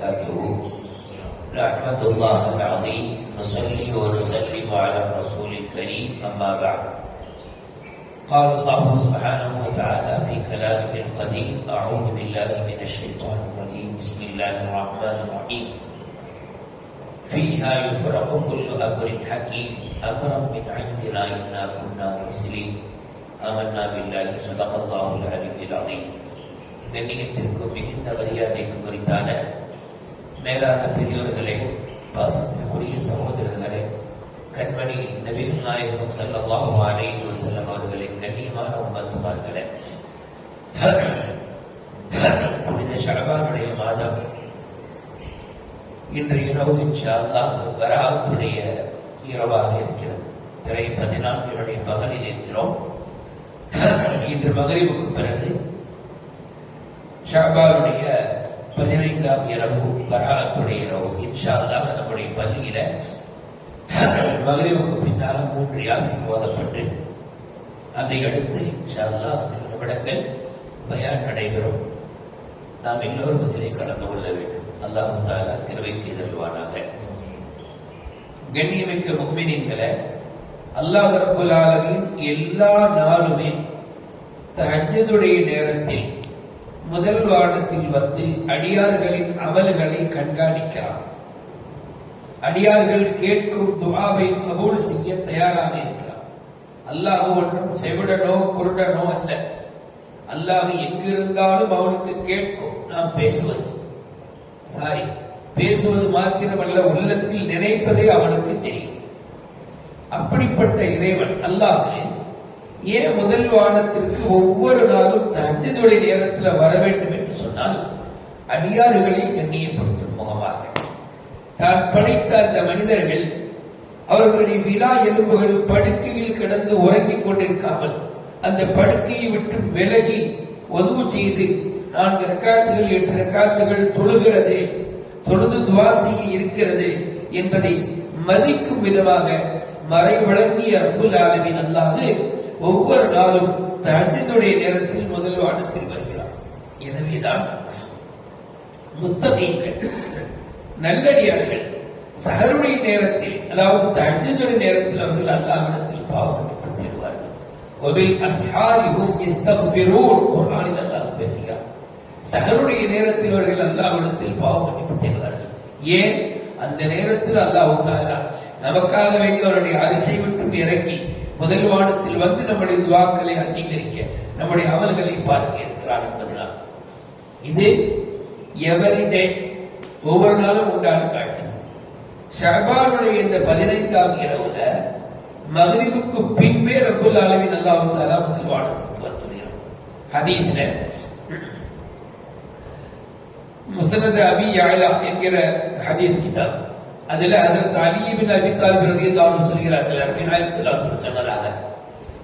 وبركاته نحمد الله العظيم نصلي ونسلم على الرسول الكريم أما بعد قال الله سبحانه وتعالى في كلامه القديم أعوذ بالله من الشيطان الرجيم بسم الله الرحمن الرحيم فيها يفرق كل أمر حكيم أمرا من عندنا إنا كنا مرسلين آمنا بالله صدق الله العلي العظيم கண்ணியத்திற்கும் மிகுந்த மரியாதைக்கும் குறித்தான மேலான பெரியோர்களே பாசத்திற்குரிய சகோதரர்களே கண்மணி நபிகள் நாயகம் செல்லவாகும் அலைஹி வஸல்லம் அவர்களின் கண்ணியமான உம்மத்துமார்களே. புனித ஷஅபானுடைய மாதம் இன்று இரவு இன்ஷா அல்லாஹ் வராத்துடைய இரவாக இருக்கிறது. பிறை பதினான்கினுடைய பகலில் இருக்கிறோம் இன்று மகரிவுக்கு பிறகு ஷாபானுடைய பதினைந்தாம் இரவு பராத்துடைய இரவு. இன்ஷா அல்லாஹ் நம்முடைய பள்ளியில மகரிவுக்கு பின்னால மூன்று யாசி மோதப்பட்டு அதை அடுத்து இன்ஷா அல்லாஹ் சில நிமிடங்கள் பயான் நடைபெறும். நாம் எல்லோரும் இதிலே கலந்து கொள்ள வேண்டும். அல்லாஹு தாலா கிருவை செய்தல்வானாக கண்ணியமிக்க முக்மினின்களை அல்லாஹ் ரபுல் எல்லா நாளுமே தஹஜ்ஜுடைய நேரத்தில் முதல் வாரத்தில் வந்து அடியார்களின் அமல்களை கண்காணிக்கிறார் அடியார்கள் கேட்கும் துவாவை கபூல் செய்ய தயாராக இருக்கிறார் அல்லாஹ் ஒன்றும் செவிடனோ குருடனோ அல்ல. அல்லாஹ் எங்கிருந்தாலும் அவனுக்கு கேட்கும் நாம் பேசுவது. சாரி பேசுவது மாத்திரமல்ல உள்ளத்தில் நினைப்பதே அவனுக்கு தெரியும். அப்படிப்பட்ட இறைவன் அல்லாஹ் ஏன் முதல் வானத்திற்கு ஒவ்வொரு நாளும் தஞ்சதுடைய நேரத்தில் வர வேண்டும் என்று சொன்னால் அடியாறுகளை கண்ணியப்படுத்தும் முகமாக. தான் படைத்த அந்த மனிதர்கள் அவர்களுடைய விழா எலும்புகள் படுக்கையில் கிடந்து உறங்கிக் கொண்டிருக்காமல் அந்த படுக்கையை விட்டு விலகி ஒதுவு செய்து நான்கு ரக்காத்துகள் எட்டு ரக்காத்துகள் தொழுகிறது தொழுது துவாசியை இருக்கிறது என்பதை மதிக்கும் விதமாக மறை வழங்கிய அன்புல் ஆலமின் அல்லாது ஒவ்வொரு நாளும் தஹஜ்ஜுடைய நேரத்தில் முதல் வானத்தில் வருகிறார். எனவேதான் முத்தகீன்கள் நல்லடியார்கள் சகருடைய நேரத்தில் அதாவது தஹஜ்ஜுடைய நேரத்தில் அவர்கள் அல்லாவிடத்தில் பாவ மன்னிப்பு தேடுவார்கள். ஒபில் அஸ்ஹாரிஹும் இஸ்தக்ஃபிரூன் குர்ஆனில் அல்லாஹ் பேசுகிறார். சகருடைய நேரத்தில் அவர்கள் அல்லாவிடத்தில் பாவ தேடுவார்கள். ஏன்? அந்த நேரத்தில் அல்லாஹ் தாலா நமக்காக வேண்டி அவருடைய அரிசை விட்டு இறங்கி முதல் வானத்தில் வந்து நம்முடைய துவாக்களை அங்கீகரிக்க நம்முடைய அமல்களை பார்க்க இருக்கிறார் என்பதுதான். இது எவரிடே ஒவ்வொரு நாளும் உண்டான காட்சி. ஷபானுடைய இந்த பதினைந்தாம் இரவுல மகிழ்வுக்கு பின்பே ரப்புல் ஆலமின் அல்லாஹு தாலா முதல் வானத்திற்கு வந்துள்ளார். ஹதீஸ்ல முசனத் அபி யாலா என்கிற ஹதீஸ் கிதாப். அதுல அதற்கு அலி பின் அபி சொல்கிறார்கள் அருமை நாயகம் சொன்னதாக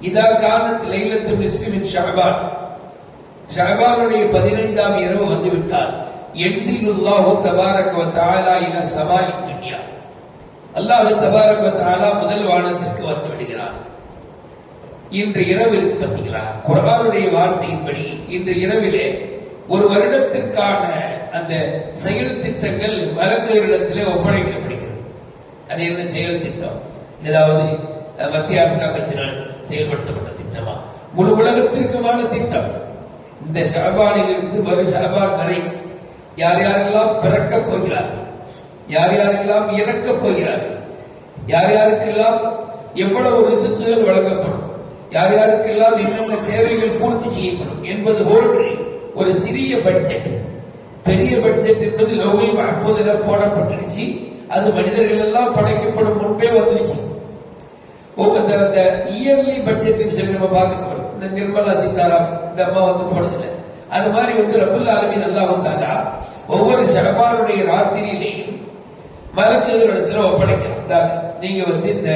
இதா கானத் லைலத்து நிஸ்ஃபி மின் ஷஅபான். ஷஅபானுடைய 15ஆம் இரவு வந்து விட்டால் யன்சிலுல்லாஹு தபாரக வ தஆலா இலா துன்யா. அல்லாஹ் தபாரக வ தஆலா முதல் வானத்திற்கு வந்து விடுகிறார் இன்று இரவில் பார்த்தீங்களா குர்ஆனுடைய வார்த்தையின்படி இன்று இரவிலே ஒரு வருடத்திற்கான அந்த செயல் திட்டங்கள் வழங்குகளிடத்திலே ஒப்படைக்கப்படுகிறது அது என்ன செயல் திட்டம். ஏதாவது மத்திய அரசாங்கத்தினால் செயல்படுத்தப்பட்ட திட்டமா? முழு உலகத்திற்குமான திட்டம். இந்த ஷாபானில் மறு வரு ஷாபான் வரை யார் யாரெல்லாம் பிறக்கப் போகிறார்கள்? யார் யாரெல்லாம் இறக்கப் போகிறார்கள்? யார் யாருக்கெல்லாம் எவ்வளவு ரிசுக்குகள் வழங்கப்படும்? யார் யாருக்கெல்லாம் என்னென்ன தேவைகள் பூர்த்தி செய்யப்படும் என்பது போன்று ஒரு சிறிய பட்ஜெட் பெரிய பட்ஜெட் என்பது லோகில் மகப்போதில் போடப்பட்டுருச்சு. அது மனிதர்கள் எல்லாம் படைக்கப்படும் முன்பே வந்துருச்சு. இந்த இயர்லி பட்ஜெட் சொல்லி நம்ம பார்க்கணும் இந்த நிர்மலா சீதாராம் இந்த அம்மா வந்து போனதில்லை. அது மாதிரி வந்து ரபுல் ஆலமின் அல்லாஹ் தாலா ஒவ்வொரு ஷபானுடைய ராத்திரியிலையும் மலக்குகளிடத்துல ஒப்படைக்கிறோம் இந்தாங்க, நீங்க வந்து இந்த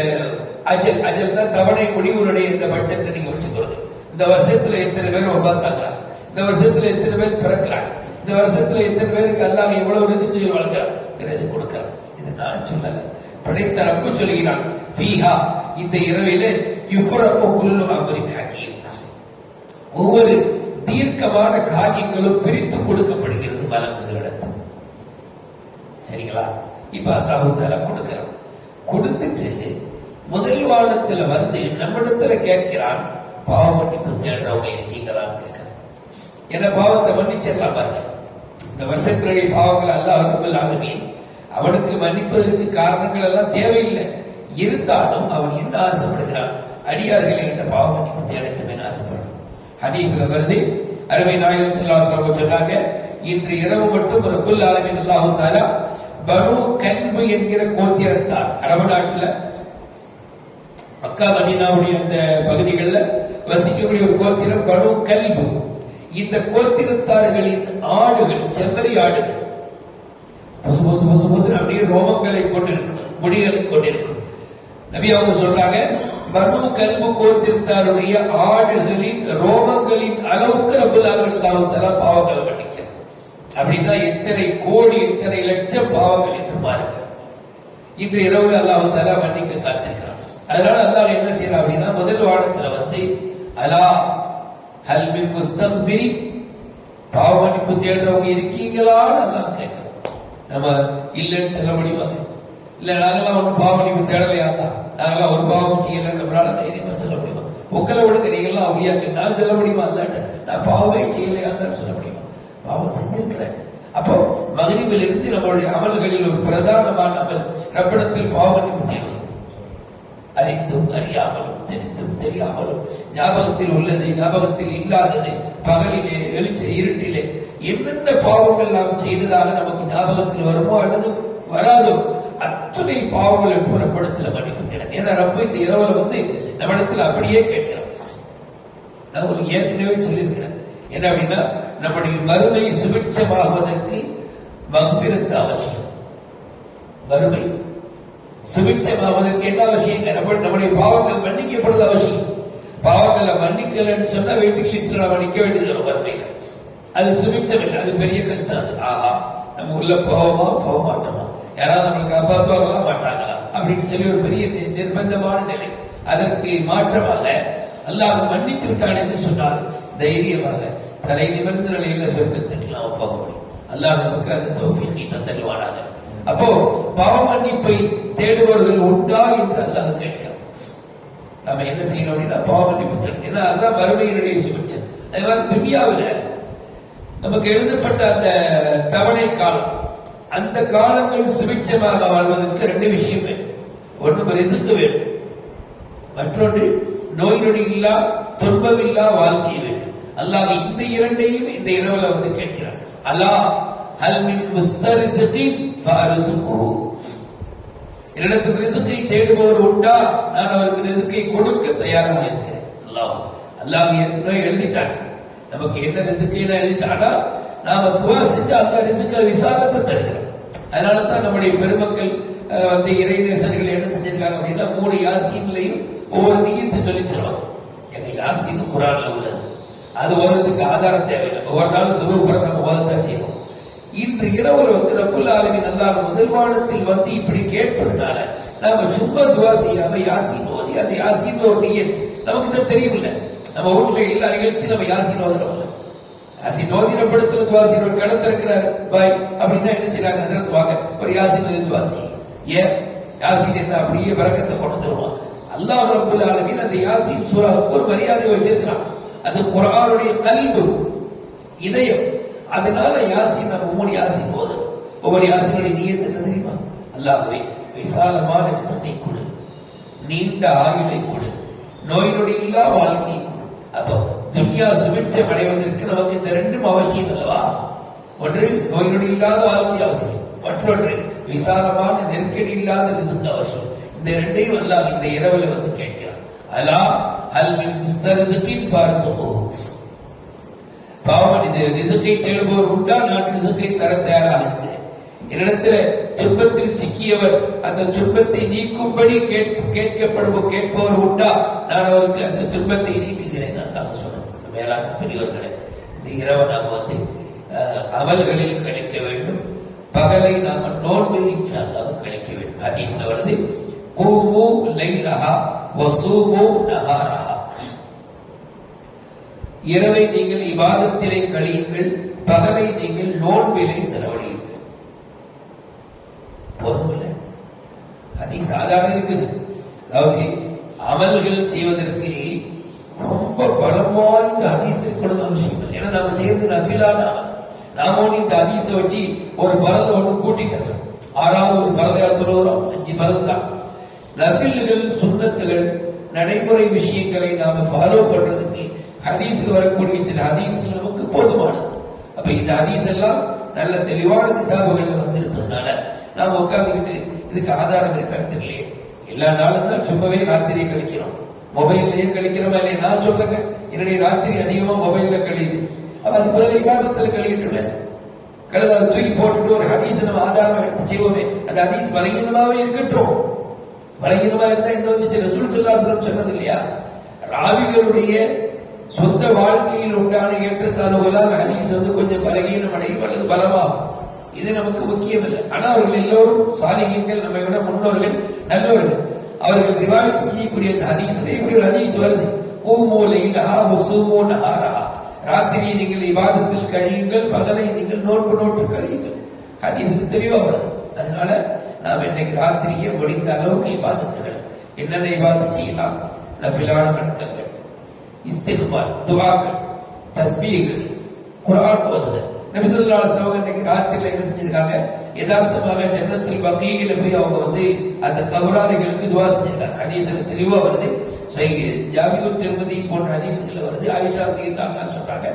அஜல் அஜல் தான் தவணை முடிவுடைய இந்த பட்ஜெட்டை நீங்க வச்சுக்கணும் இந்த வருஷத்துல எத்தனை பேர் ஒப்பாத்தாங்க? இந்த வருஷத்துல எத்தனை பேர் பிறக்கிறாங்க? இந்த வருஷத்துல எத்தனை பேருக்கு அல்லாஹ் எவ்வளவு ரிசுக்குகள் வழங்குறான் இது கொடுக்கிறான். இது நான் சொல்லல படைத்த ரப்பு சொல்கிறான் ஃபீஹா இந்த இரவிலே யுஃப்ரகு குல்லு அம்ரின் ஹக்கீம். ஒவ்வொரு தீர்க்கமான காரியங்களும் பிரித்து கொடுக்கப்படுகிறது வழங்குகளிடத்தில் சரிங்களா? இப்ப அல்லாஹு தாலா கொடுக்கிறான். கொடுத்துட்டு முதல் வானத்துல வந்து நம்மிடத்துல கேட்கிறான் பாவ மன்னிப்பு தேடுறவங்க இருக்கீங்களான்னு கேட்கிறான். ஏன்னா பாவத்தை மன்னிச்சிடலாம் பாருங்க. இந்த வருஷத்தினுடைய பாவங்கள் அல்லாஹ் ரப்பல் ஆலமீன். அவனுக்கு மன்னிப்பதற்கு காரணங்கள் எல்லாம் தேவையில்லை. இருந்தாலும் அவன் என்ன ஆசைப்படுகிறான்? அடியார்களை என்ற பாவ மன்னிப்பு தேடட்டுமே ஆசைப்படுறான். ஹதீஸ்ல வருது அருமை நாயகம் சொன்னாங்க இன்று இரவு மட்டும் ரப்பல் ஆலமின் அல்லாஹ் தாலா பனு கல்பு என்கிற கோத்திரத்தார் அரபு நாட்டுல மக்கா மதீனாவுடைய அந்த பகுதிகளில் வசிக்கக்கூடிய ஒரு கோத்திரம் பனு கல்பு. இந்த கோத்திரத்தார்களின் ஆடுகள் செம்மறி ஆடுகள். பசு பசு பசு பசு அப்படியே ரோமங்களை கொண்டிருக்கும் முடிகளை கொண்டிருக்கும். நபி அவங்க சொல்றாங்க பனு கல்பு கோத்திரத்தாருடைய ஆடுகளின் ரோமங்களின் அளவுக்கு ரபுல்லாவின் தலா பாவங்களை மன்னிக்கிறார் அப்படின்னா எத்தனை கோடி எத்தனை லட்சம் பாவங்கள் என்று பாருங்க. இன்று இரவு அல்லாஹ் தலா மன்னிக்க காத்திருக்கிறான். அதனால அல்லாஹ் என்ன செய்யறான் அப்படின்னா முதல் வாரத்துல வந்து அலா ஹல்மின் முஸ்தக்பிரி பாவ மன்னிப்பு தேடுறவங்க இருக்கீங்களான்னு அல்லாஹ் கேட்கிறோம் நம்ம இல்லைன்னு சொல்ல முடியுமா? இல்ல நாங்கெல்லாம் ஒன்றும் பாவ மன்னிப்பு தேடலையா தான் நாங்கெல்லாம் ஒரு பாவம் செய்யலை நம்மளால தைரியமா சொல்ல முடியுமா? உங்களை விடுங்க நீங்களாம் அப்படியாக்கு நான் சொல்ல முடியுமா அல்லாட்ட? நான் பாவமே செய்யலையா தான் சொல்ல முடியுமா? பாவம் செஞ்சிருக்கிறேன். அப்போ மகிழ்வில் இருந்து நம்மளுடைய அமல்களில் ஒரு பிரதானமான அமல் ரப்பிடத்தில் பாவ மன்னிப்பு தேடுவது. அறிந்தும் அறியாமலும் தெரிந்தும் தெரியாமலும் ஞாபகத்தில் உள்ளது ஞாபகத்தில் இல்லாதது பகலிலே வெளிச்ச இருட்டிலே என்னென்ன பாவங்கள் நாம் செய்ததாக நமக்கு ஞாபகத்தில் வருமோ அல்லது வராதோ அத்துணை பாவங்களை புறப்படுத்தல மன்னிப்பு தேடும் ஏன்னா ரொம்ப இந்த இரவுல வந்து நம்மிடத்தில் அப்படியே கேட்கிறோம் நான் ஒரு ஏற்கனவே சொல்லியிருக்கிறேன். என்ன அப்படின்னா நம்முடைய மறுமை சுபிட்சமாகுவதற்கு மகபிரத்து அவசியம். மறுமை. சுபிட்சமாவதற்கு என்ன அவசியம்? நம்ம நம்முடைய பாவங்கள் மன்னிக்கப்படுது அவசியம். பாவங்களை மன்னிக்கலன்னு சொன்னா வெயிட்டிங் லிஸ்ட்ல நம்ம நிக்க வேண்டியது நம்ம வறுமையில அது சுபிட்சம் இல்லை. அது பெரிய கஷ்டம் அது. ஆஹா நம்ம உள்ள போகமா போக மாட்டோமா யாராவது நம்மளுக்கு காப்பாற்றுவாங்களா? மாட்டாங்களா? அப்படின்னு சொல்லி ஒரு பெரிய நிர்பந்தமான நிலை. அதற்கு மாற்றமாக அல்லாஹ் மன்னித்து விட்டான் என்று சொன்னால் தைரியமாக தலை நிமிர்ந்த நிலையில சொர்க்கத்திற்கு நாம போக முடியும். அல்லாஹ் நமக்கு அந்த தௌஃபீகை தந்தல்வானாக அப்போ பாவ மன்னிப்பை தேடுபவர்கள் உண்டா என்று அல்லாஹ் கேட்கிறான். நம்ம என்ன செய்யணும் அப்படின்னா பாவ மன்னிப்பு தேடணும். ஏன்னா அதுதான் மறுமையினுடைய சுபிட்சம் அதே மாதிரி துன்யாவில் நமக்கு எழுதப்பட்ட அந்த தவணை காலம். அந்த காலங்கள் சுபிட்சமாக வாழ்வதற்கு ரெண்டு விஷயம் வேணும். ஒன்று ரிசுக்கு வேணும். மற்றொன்று நோய் நொடி இல்லா துன்பமில்லா வாழ்க்கை வேண்டும் அல்லாஹ் இந்த இரண்டையும் இந்த இரவுல வந்து கேட்கிறார் அல்லாஹ் ஹல் மின் முஸ்தரிசிகின் என்னிடத்தில் ரிசுக்கை தேடுபவர் உண்டா? நான் அவருக்கு ரிசுக்கை கொடுக்க தயாராக இருக்கிறேன் அல்லாஹ் அல்லாஹ் ஏற்கனவே எழுதிட்டாங்க நமக்கு என்ன ரிசுக்கை எழுதிட்டானா நாம துவா செஞ்சு அந்த ரிசுக்க விசாலத்தை தருகிறோம். அதனால தான் நம்முடைய பெருமக்கள் அஹ், வந்து இறைநேசர்கள் என்ன செஞ்சிருக்காங்க அப்படின்னா மூணு யாசீன்லையும் ஒவ்வொரு நீயத்தை சொல்லி தருவாங்க. எங்க யாசீன் குரான்ல உள்ளது. அது ஓதுறதுக்கு ஆதாரம் தேவையில்லை. ஒவ்வொரு நாளும் சுபகுரம் நம்ம ஓதத்தான் செய்வோம். இன்று இரவு வந்து ரப்புல் ஆலமின் அல்லாஹ் முதல்வானத்தில் வந்து இப்படி கேட்பதனால நாம சும்மா துவா செய்யாம யாசீன் ஓதி அந்த யாசீன் ஒரு நீயத் நமக்கு தான் தெரியுமில்ல. நம்ம வீட்டுல எல்லா நிகழ்ச்சியும் நம்ம யாசீன் ஓதுறோம்ல. யாசின் ஓதின படத்துல துவா ஒரு கடத்த இருக்கிறார். பாய் அப்படின்னா என்ன செய்யறாங்க அதில் வாங்க. ஒரு யாசின் துவாசி ஏன்? யாசின் என்ன அப்படியே வரக்கத்தை கொண்டு தருவான். அல்லாஹ் ரபுல் ஆலமின் அந்த யாசின் சூறாவுக்கு ஒரு மரியாதை வச்சிருக்கிறான். அது குரானுடைய கல்பு. இதயம். அதனால யாசின் நம்ம ஒவ்வொரு யாசி போதும் ஒவ்வொரு யாசினுடைய நீயத்து என்ன தெரியுமா? அல்லாகவே விசாலமான விசத்தை கொடு. நீண்ட ஆயுளை கொடு. நோய் நொடி இல்லா வாழ்க்கை கொடு. அப்போ துன்யா சுபிட்சம் அடைவதற்கு நமக்கு இந்த ரெண்டும் அவசியம் அல்லவா? ஒன்று நோய் நொடி இல்லாத வாழ்க்கை அவசியம். மற்றொன்று விசாலமான நெருக்கடி இல்லாத ரிசுக்கு அவசியம். இந்த ரெண்டையும் அல்லாஹ் இந்த இரவில் வந்து கேட்கிறான். அலா ஹல் முஸ்தரிசுக்கின் ஃபாரிசுஹு பாவம் இது ரிசுக்கை தேடுபவர் உண்டா? நான் ரிசுக்கை தர தயாராக இருக்கிறேன். என்னிடத்துல துன்பத்தில் சிக்கியவர் அந்த துன்பத்தை நீக்கும்படி கேட்கப்படுவோம் கேட்பவர் உண்டா? நான் அவருக்கு அந்த துன்பத்தை நீக்குகிறேன் நான் தான் சொல்லணும் மேலான பெரியவர்களே இந்த இரவு நாம் வந்து அமல்களில் கழிக்க வேண்டும். பகலை நாம நோன்பில் இன்ஷால்லாஹ் கழிக்க வேண்டும். ஹதீஸ்ல வருது கூமு லைலஹா வசூமு நஹாரஹா இரவை நீங்கள் இவாதத்திலே கழியுங்கள் பகலை நீங்கள் நோன்பிலே செலவழியுங்கள். போதுமில்ல அதிக சாதாரண இருக்குது. அதாவது அமல்கள் செய்வதற்கு ரொம்ப பலம் வாய்ந்த அதிசை கொடுக்க அவசியம் ஏன்னா நம்ம செய்யறது நஃபிலான நாம இந்த அதிச வச்சு ஒரு பலத்தை ஒன்று கூட்டிக்கிறது ஆறாவது ஒரு பலத்தை தொழுகிறோம் அஞ்சு பலம் தான். நஃபில்கள் சுண்ணத்துகள் நடைமுறை விஷயங்களை நாம ஃபாலோ பண்றது ஹதீஸில் வரக்கூடிய சில ஹதீஸ்கள் நமக்கு போதுமானது. அப்ப இந்த ஹதீஸ் எல்லாம் நல்ல தெளிவான கிதாபுகள் வந்திருப்பதனால நாம உட்கார்ந்துக்கிட்டு இதுக்கு ஆதாரம் இருக்கான்னு தெரியலையே. எல்லா நாளும் தான் சும்மாவே ராத்திரியை கழிக்கிறோம். மொபைல்லயே கழிக்கிறோமா இல்லையா? நான் சொல்லுங்க என்னுடைய ராத்திரி அதிகமா மொபைல்ல கழியுது. அப்ப அதுக்கு பதில் விவாதத்துல கழிக்கட்டுமே. கழுத அதை தூக்கி போட்டுட்டு ஒரு ஹதீஸ் நம்ம ஆதாரம் எடுத்து செய்வோமே. அந்த ஹதீஸ் பலகீனமாவே இருக்கட்டும். பலகீனமா இருந்தா இங்க வந்து ரசூல் சொல்லாசலம் சொன்னது இல்லையா? ராவிகளுடைய சொந்த வாழ்க்கையில் உண்டான ஏற்றத்தாழ்வுகளால் ஹதீஸ் வந்து கொஞ்சம் பலகீனம் அடையும் அல்லது பலமாகும். இது நமக்கு முக்கியம் இல்லை ஆனா அவர்கள் எல்லோரும் சாலிகங்கள் நம்மை விட முன்னோர்கள் நல்லவர்கள். அவர்கள் ரிவாயத்து செய்யக்கூடிய அந்த ஹதீஸ்ல இப்படி ஒரு ஹதீஸ் வருது. கூமூலையில் சுமோ நஹாரா ராத்திரியை நீங்கள் இவாதத்தில் கழியுங்கள் பகலை நீங்கள் நோன்பு நோட்டு கழியுங்கள். ஹதீஸுக்கு தெளிவா வருது. அதனால நாம் இன்னைக்கு ராத்திரியை முடிந்த அளவுக்கு இபாதத்துகள். என்னென்ன இபாதத் செய்யலாம்? நபிலான வணக்கங்கள். இஸ்திக்பார் துவாக்கள் தஸ்பீகள் குரான் ஓதுதல். நபி ஸல்லல்லாஹு இன்னைக்கு ராத்திரில என்ன செஞ்சிருக்காங்க? யதார்த்தமாக ஜன்னத்தில் பகீல போய் அவங்க வந்து அந்த கபராளிகளுக்கு துவா செஞ்சிருக்காங்க. ஹதீஸ்ல தெளிவா வருது. ஜாமியூர் திருமதி போன்ற ஹதீஸ்கள் வருது. ஆயிஷா ரலியல்லாஹு சொல்றாங்க.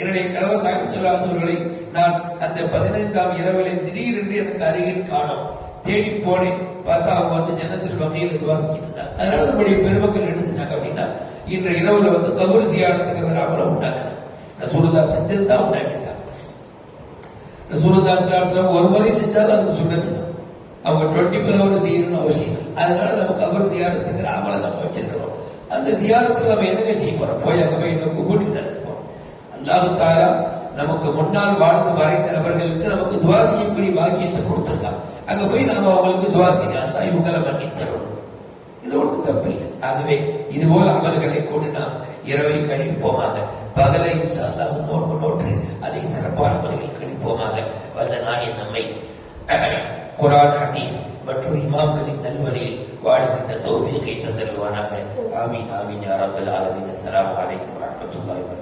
என்னுடைய கணவர் நாயம் ஸல்லல்லாஹு அவர்களை நான் அந்த பதினைந்தாம் இரவிலே திடீரென்று எனக்கு அருகில் காணும். தேடி போனேன். பார்த்தா அவங்க வந்து ஜன்னத்தில் வகையில் துவா செஞ்சிருந்தாங்க. அதனால நம்முடைய பெருமக்கள் என்ன இன்று இரவுல வந்து கபூர் சியாரத்துக்கு வராமல உண்டாக்குறாங்க ரசூலுல்லா செஞ்சது தான் உண்டாக்கிட்டாங்க. ரசூலுல்லா ஸல்லல்லாஹு ஒரு முறை செஞ்சாலும் அது சுண்ணத்து தான் அவங்க டுவெண்ட்டி ஃபோர் ஹவர் செய்யணும்னு அவசியம் இல்லை. அதனால நம்ம கபூர் சியாரத்துக்கு அமலை நம்ம வச்சிருக்கிறோம். அந்த சியாரத்தில் நம்ம என்னங்க செய்ய போறோம்? போய் அங்க போய் இன்னும் கூட்டிட்டு தான் அல்லாஹு தாரா நமக்கு முன்னால் வாழ்ந்து மறைந்த நபர்களுக்கு நமக்கு துவா செய்யக்கூடிய பாக்கியத்தை கொடுத்திருக்கான். அங்க போய் நாம அவங்களுக்கு துவா செய்யலாம். தான் இவங்களை மன்னித்தரும் இது ஒன்றும் தப்பில்லை ஆகவே இதுபோல அமல்களை கொண்டு நாம் இரவை கழிப்போமாக பகலை சார்ந்தாக நோன்பு நோற்று அதை சிறப்பான முறையில் கழிப்போமாக. வல்ல நாயன் நம்மை. குரான் ஹதீஸ் மற்றும் இமாம்களின் நல்வழியில் வாழ்கின்ற தோல்வியை தந்தருவானாக ஆமீன் ஆமீன் யா ரப்பல் ஆலமீன். அஸ்ஸலாமு அலைக்கும் வரஹ்மத்துல்லாஹி வபரகாத்துஹு